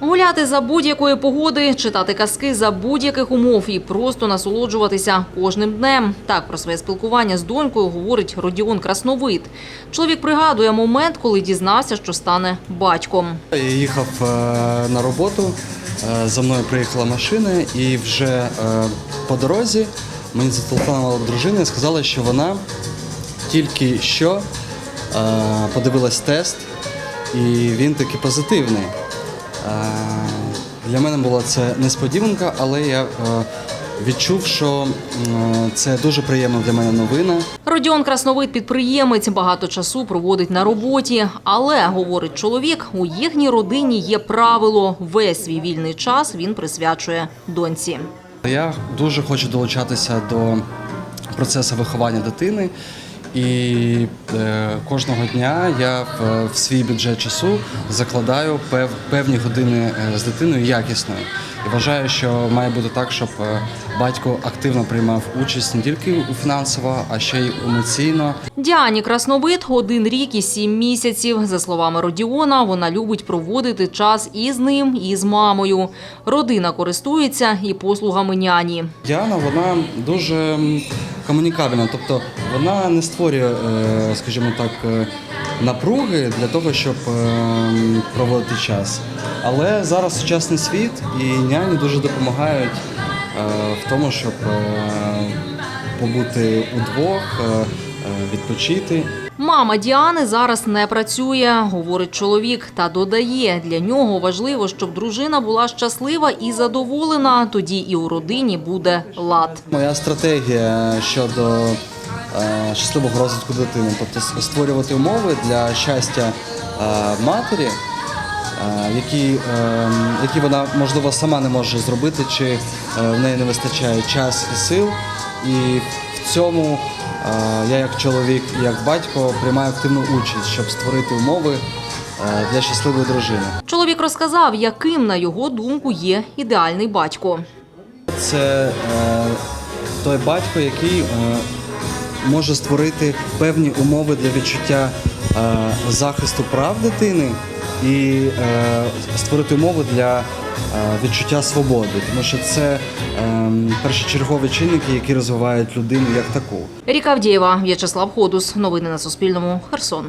Гуляти за будь-якої погоди, читати казки за будь-яких умов і просто насолоджуватися кожним днем. Так про своє спілкування з донькою говорить Родіон Красновид. Чоловік пригадує момент, коли дізнався, що стане батьком. Я їхав е, на роботу, е, за мною приїхала машина, і вже е, по дорозі мені зателефонувала дружина і сказала, що вона тільки що подивилась тест, і він таки позитивний. Е, Для мене була це несподіванка, але я е, відчув, що це дуже приємна для мене новина. Родіон Красновид підприємець, багато часу проводить на роботі. Але, говорить чоловік, у їхній родині є правило. Весь свій вільний час він присвячує доньці. Я дуже хочу долучатися до процесу виховання дитини. І е, кожного дня я в, в свій бюджет часу закладаю пев, певні години е, з дитиною якісною. І вважаю, що має бути так, щоб е, батько активно приймав участь не тільки фінансово, а ще й емоційно. Діані Красновид один рік і сім місяців. За словами Родіона, вона любить проводити час і з ним, і з мамою. Родина користується і послугами няні. Діана вона дуже комунікабельна, тобто вона не створює, е, скажімо так, е, напруги для того, щоб е, проводити час. Але зараз сучасний світ і няні дуже допомагають в тому, щоб побути удвох, відпочити. Мама Діани зараз не працює, говорить чоловік, та додає, для нього важливо, щоб дружина була щаслива і задоволена. Тоді і у родині буде лад. Моя стратегія щодо е, щасливого розвитку дитини, тобто створювати умови для щастя е, матері, е, які, які вона можливо сама не може зробити, чи в неї не вистачає час і сил. І в цьому я як чоловік і як батько приймаю активну участь, щоб створити умови е, для щасливої дружини. Чоловік розказав, яким на його думку є ідеальний батько. Це е, той батько, який е, може створити певні умови для відчуття е, захисту прав дитини і е, створити умови для е, відчуття свободи, тому що це е, першочергові чинники, які розвивають людину як таку. Ріка Авдієва, В'ячеслав Ходус. Новини на Суспільному. Херсон.